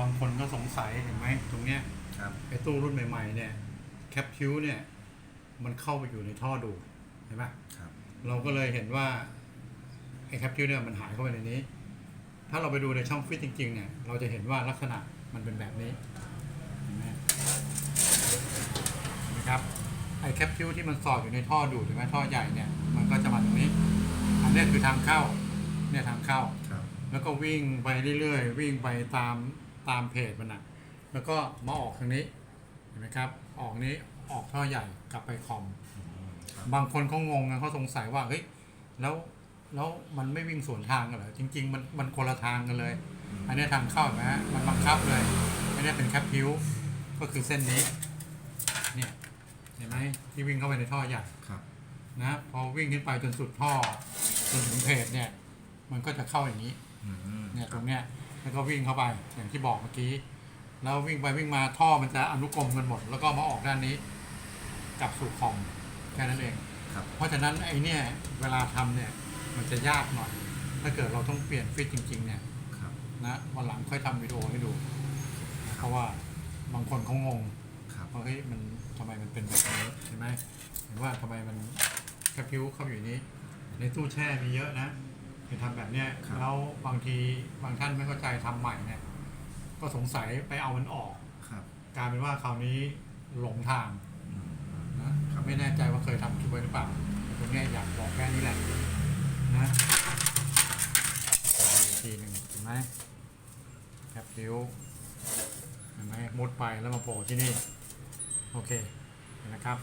บางคนก็สงสัยเห็นไหมตรงเนี้ยครับไอ้ตู้รุ่นใหม่ๆเนี่ยแคปคิวเนี่ยมันเข้าไปอยู่ในท่อดูดเห็นไหมครับ เราก็เลยเห็นว่าไอ้แคปคิวเนี่ยมันหายเข้าไปในนี้ ถ้าเราไปดูในช่องฟิตจริงๆเนี่ยเราจะเห็นว่าลักษณะมันเป็นแบบนี้เห็นไหมเห็นไหมครับไอ้แคปคิวที่มันสอดอยู่ในท่อดูดเห็นไหมท่อใหญ่เนี่ยมันก็จะมาตรงนี้ อันเนี้ยคือทางเข้าเนี่ยทางเข้า ครับ แล้วก็วิ่งไปเรื่อยๆ วิ่งไปตาม ตามเพจมันนะแล้วก็มาออกทางนี้เห็นไหมครับ ออกนี้ออกท่อใหญ่กลับไปคอมครับบางคนเขางงนะเขาสงสัยว่าเฮ้ยแล้วแล้วมันไม่วิ่งสวนทางกันเหรอจริง ๆ มันมันคนละทางกันเลย อันนี้ทางเข้าเห็นไหมฮะมันบังคับเลยอันนี้เป็นแคปพิวก็คือเส้นนี้เนี่ยเห็นไหมที่วิ่งเข้าไปในท่อใหญ่ ครับ นะพอวิ่งขึ้นไปจนสุดท่อจนถึงเพจเนี่ย มันก็จะเข้าอย่างนี้ อืมเนี่ยตรงเนี้ย แล้วก็วิ่งเข้าไปอย่างที่บอกเมื่อกี้ แล้ววิ่งไปวิ่งมาท่อมันจะอนุกรมกันหมด แล้วก็มาออกด้านนี้กลับสู่คอมแค่นั้นเอง ครับ เพราะฉะนั้นไอ้เนี่ยเวลาทำเนี่ยมันจะยากหน่อย ถ้าเกิดเราต้องเปลี่ยนฟิตจริง ๆ เนี่ยครับ นะวันหลังค่อยทำวิดีโอให้ดูนะเพราะว่าบางคนเขางง ครับ ว่าเฮ้ยมันทำไมมันเป็นแบบนี้เห็นไหมเห็นว่าทำไมมันแคปพิวเข้าอยู่นี้ ในตู้แช่มีเยอะนะ ไปทำแบบเนี้ยแล้วบางทีบางท่านไม่เข้าใจทำใหม่เนี่ยก็สงสัยไปเอามันออก ครับกลายเป็นว่าคราวนี้หลงทางอืม นะไม่แน่ใจว่าเคยทำคลิปไว้หรือเปล่าตรงเนี้ยอยากบอกแค่นี้แหละนะอีกทีหนึ่งเห็นไหมแคปพิวเห็นไหมมุดไปแล้วมาโผล่ที่นี่ โอเคเห็นนะครับ